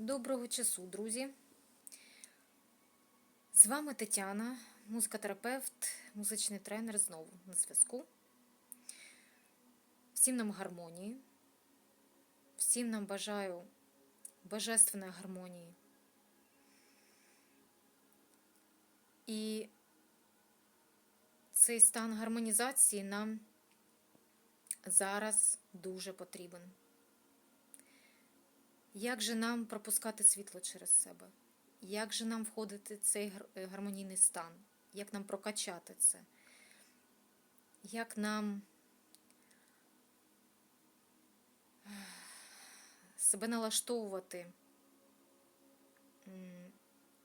Доброго часу, друзі. З вами Тетяна, музикотерапевт, музичний тренер знову на зв'язку. Всім нам гармонії, всім нам бажаю божественної гармонії. І цей стан гармонізації нам зараз дуже потрібен. Як же нам пропускати світло через себе? Як же нам входити в цей гармонійний стан? Як нам прокачати це? Як нам себе налаштовувати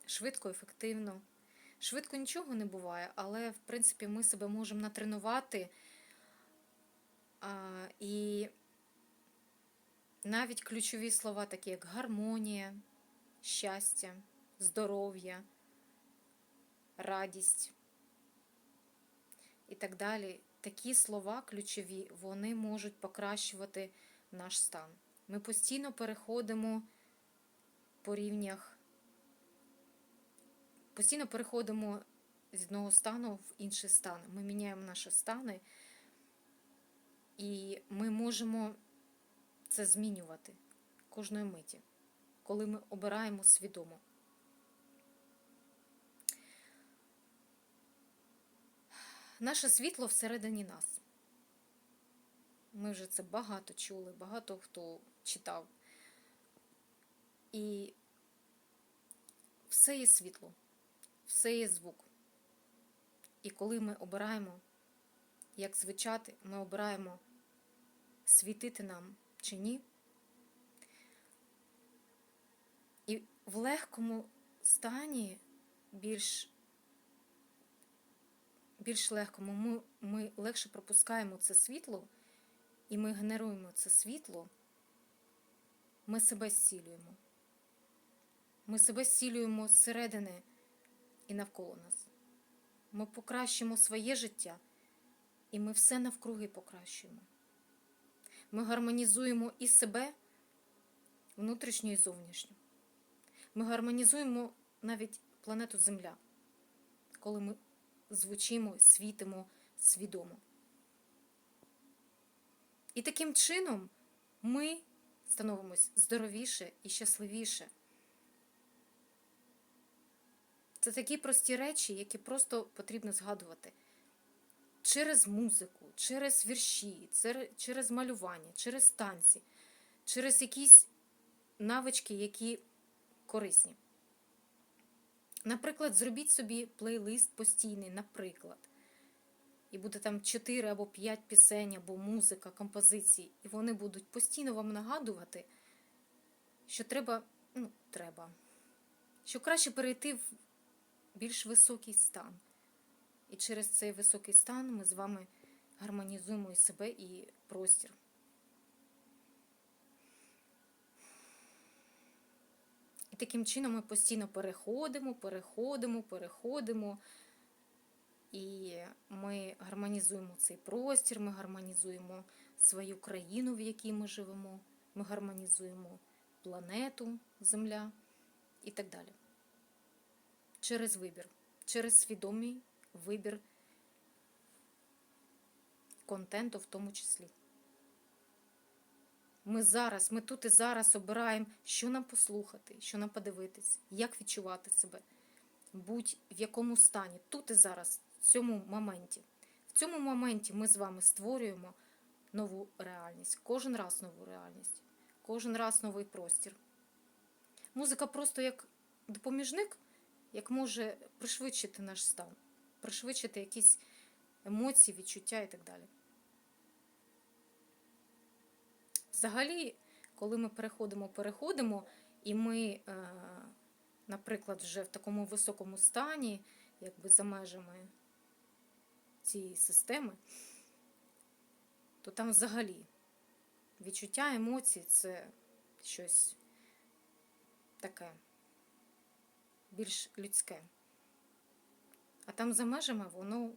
швидко, ефективно? Швидко нічого не буває, але, в принципі, ми себе можемо натренувати і навіть ключові слова, такі як гармонія, щастя, здоров'я, радість і так далі. Такі слова ключові, вони можуть покращувати наш стан. Ми постійно переходимо по рівнях, постійно переходимо з одного стану в інший стан. Ми міняємо наші стани, і ми можемо це змінювати кожної миті, коли ми обираємо свідомо. Наше світло всередині нас. Ми вже це багато чули, багато хто читав. І все є світло, все є звук. І коли ми обираємо, як звучати, ми обираємо світити нам чи ні. І в легкому стані, більш більш легкому, ми, ми легше пропускаємо це світло, і ми генеруємо це світло, ми себе зцілюємо. Ми себе зцілюємо зсередини і навколо нас. Ми покращимо своє життя, і ми все навкруги покращуємо. Ми гармонізуємо і себе внутрішньо і зовнішньо. Ми гармонізуємо навіть планету Земля, коли ми звучимо, світимо свідомо. І таким чином ми становимось здоровіше і щасливіше. Це такі прості речі, які просто потрібно згадувати через музику, через вірші, через малювання, через танці, через якісь навички, які корисні. Наприклад, зробіть собі плейлист постійний, наприклад. І буде там 4 або 5 пісень, або музика, композиції, і вони будуть постійно вам нагадувати, що треба, ну, треба, що краще перейти в більш високий стан. І через цей високий стан ми з вами гармонізуємо і себе, і простір. І таким чином ми постійно переходимо, переходимо, переходимо. І ми гармонізуємо цей простір, ми гармонізуємо свою країну, в якій ми живемо, ми гармонізуємо планету, Земля і так далі. Через вибір, через свідомий вибір контенту в тому числі. Ми зараз, ми тут і зараз обираємо, що нам послухати, що нам подивитись, як відчувати себе, будь в якому стані, тут і зараз, в цьому моменті. В цьому моменті ми з вами створюємо нову реальність, кожен раз нову реальність, кожен раз новий простір. Музика просто як допоміжник, як може пришвидшити наш стан пришвидшити якісь емоції, відчуття і так далі. Взагалі, коли ми переходимо, переходимо, і ми, е, наприклад, вже в такому високому стані, якби за межами цієї системи, то там взагалі відчуття емоцій це щось таке більш людське. А там за межами воно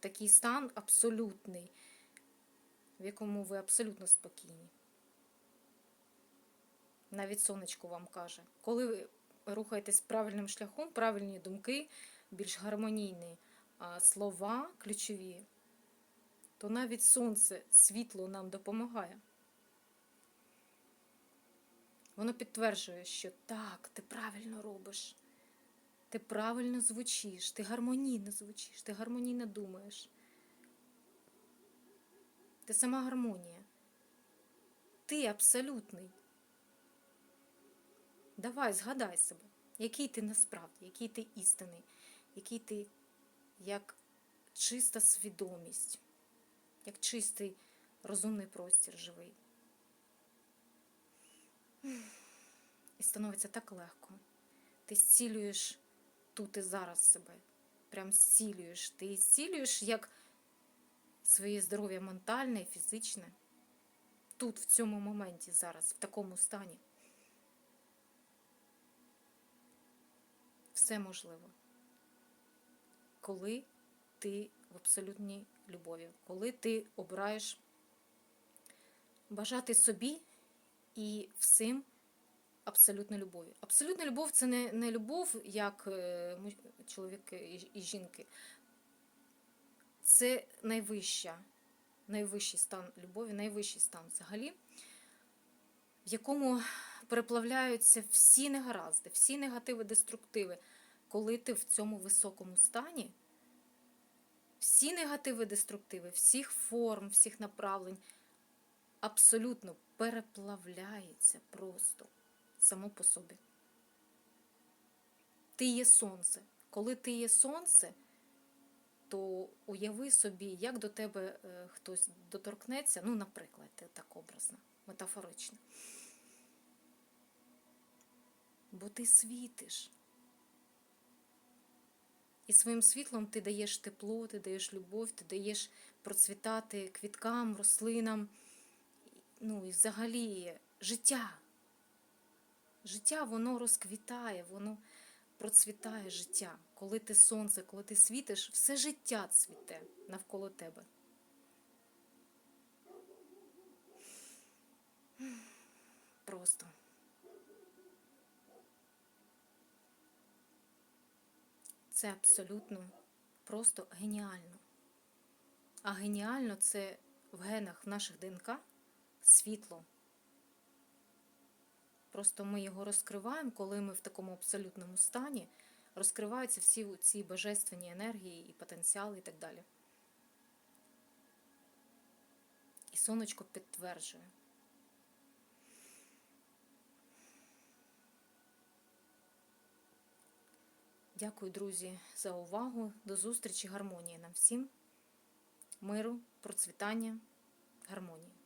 такий стан абсолютний, в якому ви абсолютно спокійні. Навіть сонечко вам каже. Коли ви рухаєтесь правильним шляхом, правильні думки, більш гармонійні слова ключові, то навіть сонце, світло нам допомагає. Воно підтверджує, що так, ти правильно робиш. Ти правильно звучиш, ти гармонійно звучиш, ти гармонійно думаєш. Ти сама гармонія. Ти абсолютний. Давай, згадай себе, який ти насправді, який ти істинний, який ти як чиста свідомість, як чистий розумний простір живий. І становиться так легко. Ти зцілюєш тут і зараз себе. Прям зцілюєш. Ти зцілюєш як своє здоров'я ментальне і фізичне. Тут, в цьому моменті, зараз, в такому стані. Все можливо. Коли ти в абсолютній любові, коли ти обираєш бажати собі і всім абсолютно любові. Абсолютна любов це не, не любов як е, і, і жінки. Це найвища, найвищий стан любові, найвищий стан взагалі, в якому переплавляються всі негаразди, всі негативи, деструктиви. Коли ти в цьому високому стані, всі негативи, деструктиви, всіх форм, всіх направлень абсолютно переплавляється просто само по собі. Ти є сонце. Коли ти є сонце, то уяви собі, як до тебе е, хтось доторкнеться, ну, наприклад, так образно, метафорично. Бо ти світиш. І своїм світлом ти даєш тепло, ти даєш любов, ти даєш процвітати квіткам, рослинам, ну і взагалі життя. Життя воно розквітає, воно процвітає життя. Коли ти сонце, коли ти світиш, все життя цвіте навколо тебе. Просто. Це абсолютно просто геніально. А геніально це в генах в наших ДНК світло. Просто ми його розкриваємо, коли ми в такому абсолютному стані, розкриваються всі ці божественні енергії і потенціали і так далі. І сонечко підтверджує. Дякую, друзі, за увагу. До зустрічі, гармонії нам всім. Миру, процвітання, гармонії.